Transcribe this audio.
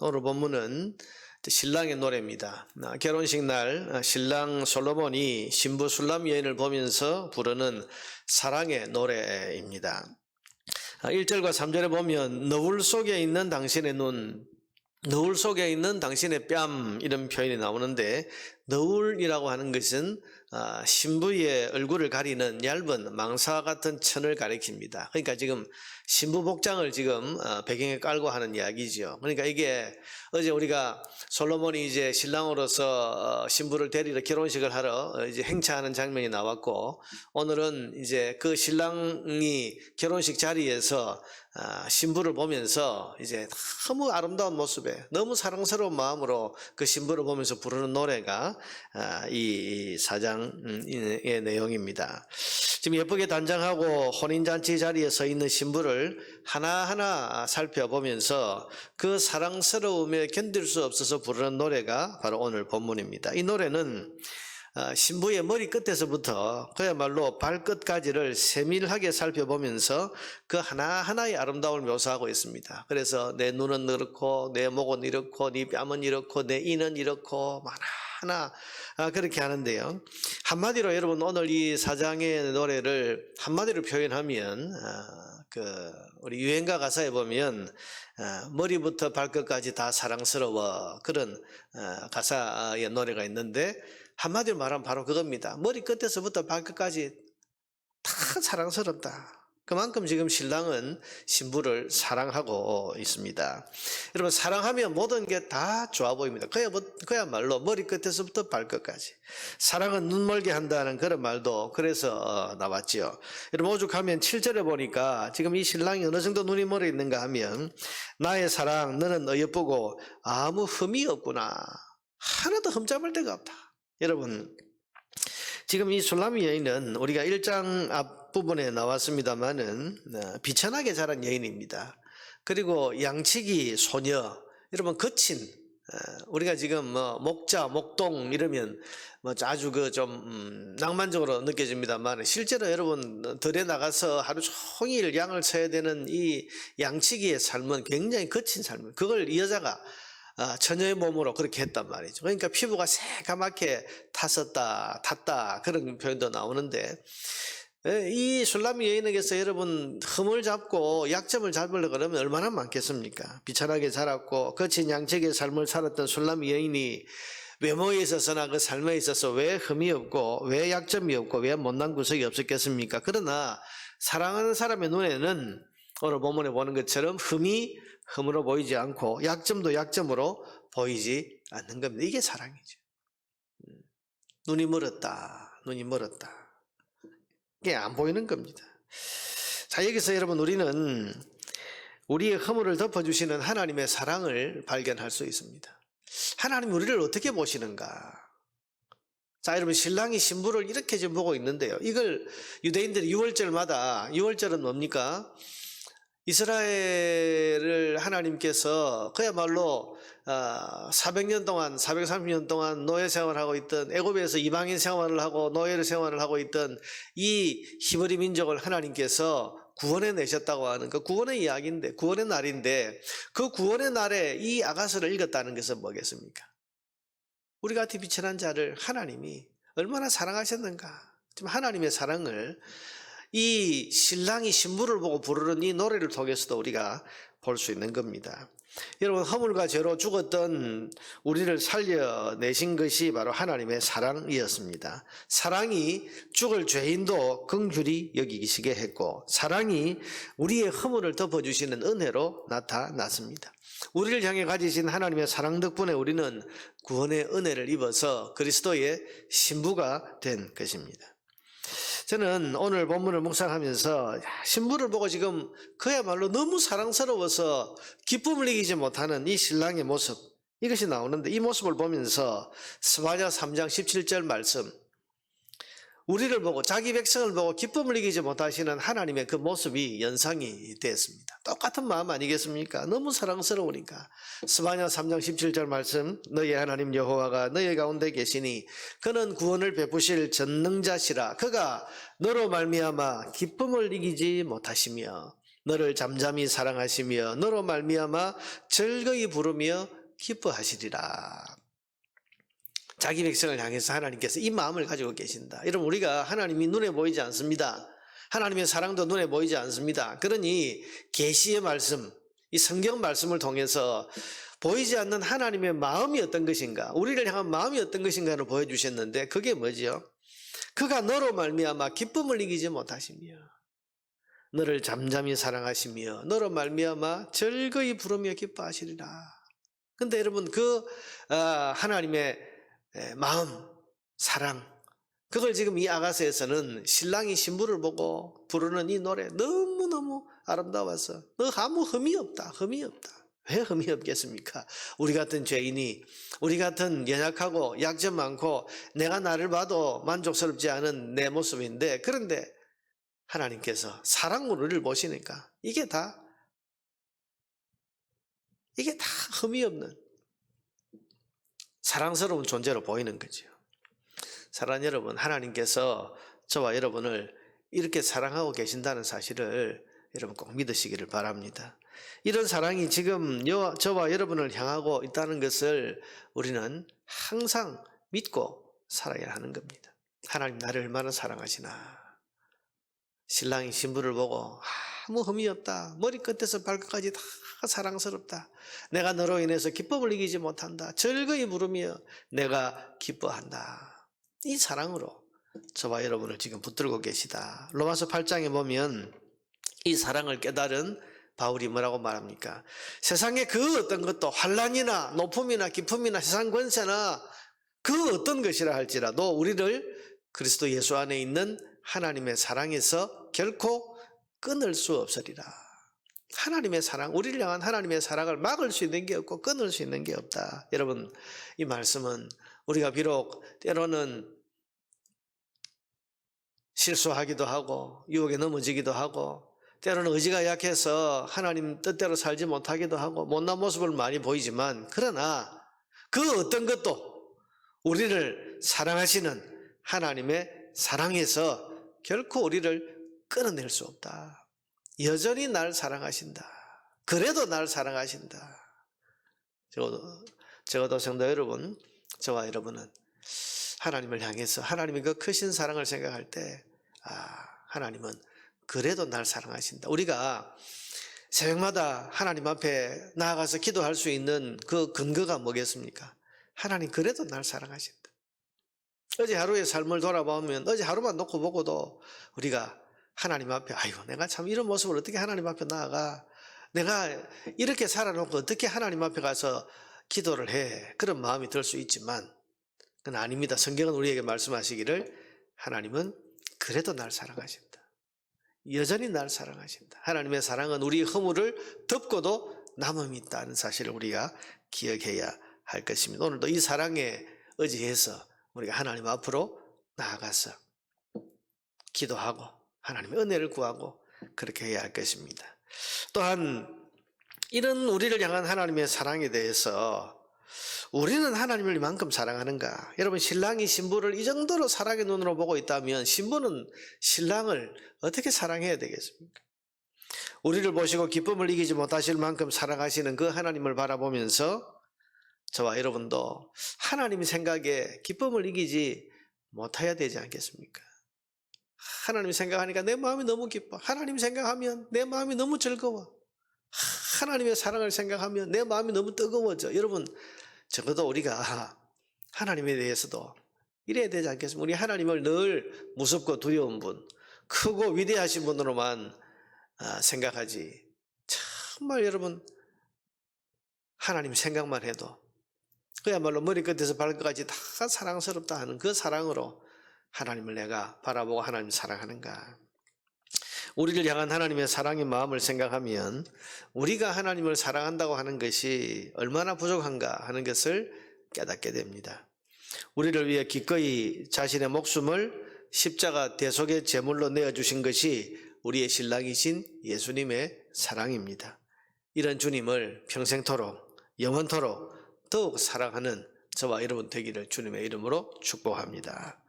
오늘 본문은 신랑의 노래입니다. 아, 결혼식 날 아, 신랑 솔로몬이 신부 술람 여인을 보면서 부르는 사랑의 노래입니다. 1절과 3절에 보면 너울 속에 있는 당신의 눈, 너울 속에 있는 당신의 뺨 이런 표현이 나오는데 너울이라고 하는 것은 아, 신부의 얼굴을 가리는 얇은 망사 같은 천을 가리킵니다. 그러니까 지금 신부 복장을 지금 어, 배경에 깔고 하는 이야기죠. 그러니까 이게 어제 우리가 솔로몬이 이제 신랑으로서 어, 신부를 데리러 결혼식을 하러 어, 이제 행차하는 장면이 나왔고 오늘은 이제 그 신랑이 결혼식 자리에서 아, 신부를 보면서 이제 너무 아름다운 모습에 너무 사랑스러운 마음으로 그 신부를 보면서 부르는 노래가 아, 이 사장의 내용입니다. 지금 예쁘게 단장하고 혼인잔치 자리에 서 있는 신부를 하나하나 살펴보면서 그 사랑스러움에 견딜 수 없어서 부르는 노래가 바로 오늘 본문입니다. 이 노래는 아, 신부의 머리 끝에서부터 그야말로 발끝까지를 세밀하게 살펴보면서 그 하나하나의 아름다움을 묘사하고 있습니다. 그래서 내 눈은 이렇고 내 목은 이렇고 네 뺨은 이렇고 내 이는 이렇고 하나 아, 그렇게 하는데요. 한마디로 여러분 오늘 이 사장의 노래를 한마디로 표현하면 아, 그 우리 유행가 가사에 보면 아, 머리부터 발끝까지 다 사랑스러워 그런 아, 가사의 노래가 있는데 한마디로 말하면 바로 그겁니다. 머리 끝에서부터 발끝까지 다 사랑스럽다. 그만큼 지금 신랑은 신부를 사랑하고 있습니다. 여러분 사랑하면 모든 게 다 좋아 보입니다. 그야, 그야말로 머리 끝에서부터 발끝까지. 사랑은 눈멀게 한다는 그런 말도 그래서 어, 나왔지요. 여러분 오죽하면 7절에 보니까 지금 이 신랑이 어느 정도 눈이 멀어 있는가 하면 나의 사랑 너는 어여쁘고 아무 흠이 없구나. 하나도 흠잡을 데가 없다. 여러분 지금 이 술라미 여인은 우리가 1장 앞 부분에 나왔습니다만은 어, 비천하게 자란 여인입니다. 그리고 양치기 소녀 여러분 거친 어, 우리가 지금 뭐 목자 목동 이러면 뭐 아주 그 좀 낭만적으로 느껴집니다만 실제로 여러분 들에 나가서 하루 종일 양을 쳐야 되는 이 양치기의 삶은 굉장히 거친 삶을 그걸 이 여자가 아, 처녀의 몸으로 그렇게 했단 말이죠. 그러니까 피부가 새까맣게 탔었다, 탔다 그런 표현도 나오는데 에, 이 술람이 여인에게서 여러분 흠을 잡고 약점을 잡으려고 그러면 얼마나 많겠습니까? 비천하게 자랐고 거친 양측의 삶을 살았던 술람이 여인이 외모에 있어서나 그 삶에 있어서 왜 흠이 없고 왜 약점이 없고 왜 못난 구석이 없었겠습니까? 그러나 사랑하는 사람의 눈에는 오늘 본문에 보는 것처럼 흠이 흠으로 보이지 않고 약점도 약점으로 보이지 않는 겁니다. 이게 사랑이죠. 음, 눈이 멀었다. 눈이 멀었다. 이게 안 보이는 겁니다. 자, 여기서 여러분 우리는 우리의 허물을 덮어주시는 하나님의 사랑을 발견할 수 있습니다. 하나님 우리를 어떻게 보시는가? 자, 여러분, 신랑이 신부를 이렇게 지금 보고 있는데요. 이걸 유대인들이 6월절마다, 6월절은 뭡니까? 이스라엘을 하나님께서 그야말로 400년 동안 430년 동안 노예 생활을 하고 있던 애굽에서 이방인 생활을 하고 노예 생활을 하고 있던 이 히브리 민족을 하나님께서 구원해 내셨다고 하는 그 구원의 이야기인데 구원의 날인데 그 구원의 날에 이 아가서를 읽었다는 것은 뭐겠습니까? 우리 같은 비천한 자를 하나님이 얼마나 사랑하셨는가? 지금 하나님의 사랑을 이 신랑이 신부를 보고 부르는 이 노래를 통해서도 우리가 볼 수 있는 겁니다. 여러분 허물과 죄로 죽었던 우리를 살려내신 것이 바로 하나님의 사랑이었습니다. 사랑이 죽을 죄인도 긍휼히 여기시게 했고 사랑이 우리의 허물을 덮어주시는 은혜로 나타났습니다. 우리를 향해 가지신 하나님의 사랑 덕분에 우리는 구원의 은혜를 입어서 그리스도의 신부가 된 것입니다. 저는 오늘 본문을 묵상하면서 신부를 보고 지금 그야말로 너무 사랑스러워서 기쁨을 이기지 못하는 이 신랑의 모습 이것이 나오는데 이 모습을 보면서 스바냐 3장 17절 말씀 우리를 보고 자기 백성을 보고 기쁨을 이기지 못하시는 하나님의 그 모습이 연상이 됐습니다. 똑같은 마음 아니겠습니까? 너무 사랑스러우니까. 스바냐 3장 17절 말씀 너희 하나님 여호와가 너희 가운데 계시니 그는 구원을 베푸실 전능자시라 그가 너로 말미암아 기쁨을 이기지 못하시며 너를 잠잠히 사랑하시며 너로 말미암아 즐거이 부르며 기뻐하시리라. 자기 백성을 향해서 하나님께서 이 마음을 가지고 계신다. 여러분 우리가 하나님이 눈에 보이지 않습니다. 하나님의 사랑도 눈에 보이지 않습니다. 그러니 계시의 말씀, 이 성경 말씀을 통해서 보이지 않는 하나님의 마음이 어떤 것인가, 우리를 향한 마음이 어떤 것인가를 보여주셨는데 그게 뭐지요? 그가 너로 말미암아 기쁨을 이기지 못하시며 너를 잠잠히 사랑하시며 너로 말미암아 즐거이 부르며 기뻐하시리라. 근데 여러분 그 아, 하나님의 에, 마음, 사랑 그걸 지금 이 아가서에서는 신랑이 신부를 보고 부르는 이 노래 너무너무 아름다워서 너 아무 흠이 없다. 흠이 없다. 왜 흠이 없겠습니까? 우리 같은 죄인이 우리 같은 연약하고 약점 많고 내가 나를 봐도 만족스럽지 않은 내 모습인데 그런데 하나님께서 사랑으로 우리를 보시니까 이게 다 이게 다 흠이 없는 사랑스러운 존재로 보이는 거죠. 사랑 여러분, 하나님께서 저와 여러분을 이렇게 사랑하고 계신다는 사실을 여러분 꼭 믿으시기를 바랍니다. 이런 사랑이 지금 여- 저와 여러분을 향하고 있다는 것을 우리는 항상 믿고 살아야 하는 겁니다. 하나님 나를 얼마나 사랑하시나. 신랑이 신부를 보고 아무 흠이 없다. 머리끝에서 발끝까지 다 사랑스럽다. 내가 너로 인해서 기쁨을 이기지 못한다. 즐거이 부르며 내가 기뻐한다. 이 사랑으로 저와 여러분을 지금 붙들고 계시다. 로마서 8장에 보면 이 사랑을 깨달은 바울이 뭐라고 말합니까? 세상의 그 어떤 것도 환란이나 높음이나 기쁨이나 세상 권세나 그 어떤 것이라 할지라도 우리를 그리스도 예수 안에 있는 하나님의 사랑에서 결코 끊을 수 없으리라. 하나님의 사랑, 우리를 향한 하나님의 사랑을 막을 수 있는 게 없고 끊을 수 있는 게 없다. 여러분, 이 말씀은 우리가 비록 때로는 실수하기도 하고 유혹에 넘어지기도 하고 때로는 의지가 약해서 하나님 뜻대로 살지 못하기도 하고 못난 모습을 많이 보이지만 그러나 그 어떤 것도 우리를 사랑하시는 하나님의 사랑에서 결코 우리를 끊어낼 수 없다. 여전히 날 사랑하신다. 그래도 날 사랑하신다. 적어도, 적어도 성도 여러분, 저와 여러분은 하나님을 향해서 하나님의 그 크신 사랑을 생각할 때, 아, 하나님은 그래도 날 사랑하신다. 우리가 새벽마다 하나님 앞에 나아가서 기도할 수 있는 그 근거가 뭐겠습니까? 하나님 그래도 날 사랑하신다. 어제 하루의 삶을 돌아보면 어제 하루만 놓고 보고도 우리가 하나님 앞에 아이고 내가 참 이런 모습을 어떻게 하나님 앞에 나아가 내가 이렇게 살아놓고 어떻게 하나님 앞에 가서 기도를 해 그런 마음이 들 수 있지만 그건 아닙니다. 성경은 우리에게 말씀하시기를 하나님은 그래도 날 사랑하신다. 여전히 날 사랑하신다. 하나님의 사랑은 우리 허물을 덮고도 남음이 있다는 사실을 우리가 기억해야 할 것입니다. 오늘도 이 사랑에 의지해서 우리가 하나님 앞으로 나아가서 기도하고 하나님의 은혜를 구하고 그렇게 해야 할 것입니다. 또한 이런 우리를 향한 하나님의 사랑에 대해서 우리는 하나님을 이만큼 사랑하는가? 여러분 신랑이 신부를 이 정도로 사랑의 눈으로 보고 있다면 신부는 신랑을 어떻게 사랑해야 되겠습니까? 우리를 보시고 기쁨을 이기지 못하실 만큼 사랑하시는 그 하나님을 바라보면서 저와 여러분도 하나님 생각에 기쁨을 이기지 못해야 되지 않겠습니까? 하나님 생각하니까 내 마음이 너무 기뻐. 하나님 생각하면 내 마음이 너무 즐거워. 하나님의 사랑을 생각하면 내 마음이 너무 뜨거워져. 여러분, 적어도 우리가 하나님에 대해서도 이래야 되지 않겠습니까? 우리 하나님을 늘 무섭고 두려운 분, 크고 위대하신 분으로만 아, 생각하지. 정말 여러분, 하나님 생각만 해도 그야말로 머리끝에서 발끝까지 다 사랑스럽다 하는 그 사랑으로 하나님을 내가 바라보고 하나님 사랑하는가. 우리를 향한 하나님의 사랑의 마음을 생각하면 우리가 하나님을 사랑한다고 하는 것이 얼마나 부족한가 하는 것을 깨닫게 됩니다. 우리를 위해 기꺼이 자신의 목숨을 십자가 대속의 제물로 내어주신 것이 우리의 신랑이신 예수님의 사랑입니다. 이런 주님을 평생토록, 영원토록 더욱 사랑하는 저와 여러분 되기를 주님의 이름으로 축복합니다.